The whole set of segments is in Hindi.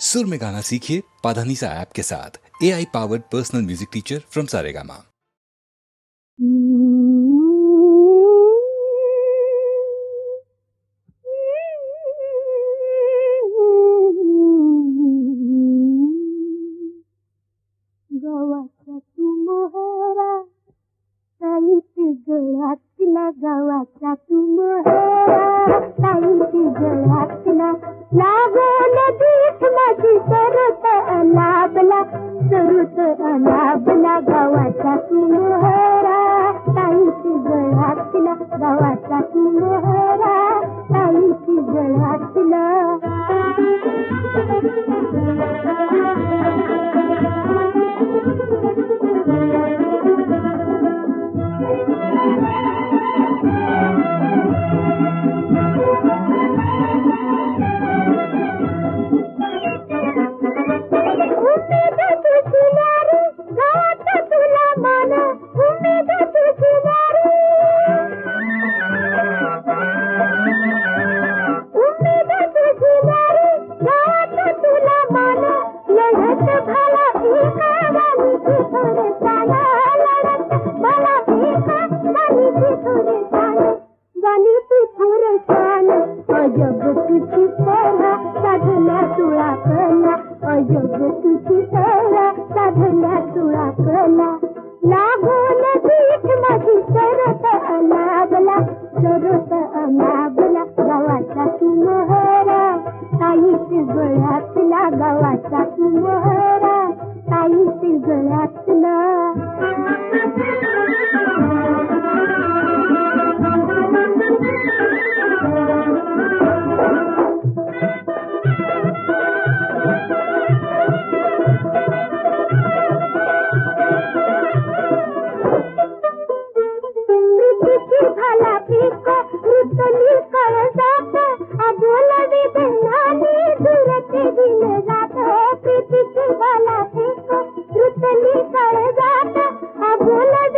सुर में गाना सीखिए पाधानीसा ऐप के साथ। A I powered personal music teacher from Saregama गव्हाचा तू मोहरा ताईची गळ्यातला गव्हाचा तू सरत अलाबला गव्हाचा तू मोहरा ताईची गळ्यातला गव्हाचा तू मोहरा ताईची उमेद अजब तुझी परा साधल्या तुळा कला लागून पीठ माझी सरत अनाबला सरत अनाबला गावाचा तू मोहरा ताईची गळ्यातला गळ्यातला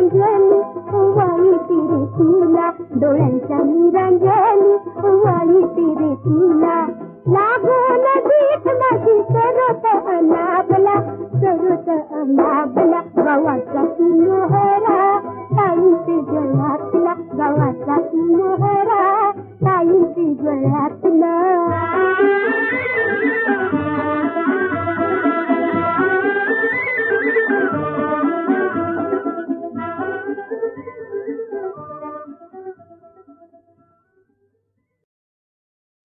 ranjani walipire tula dolan chani ranjani walipire tula lago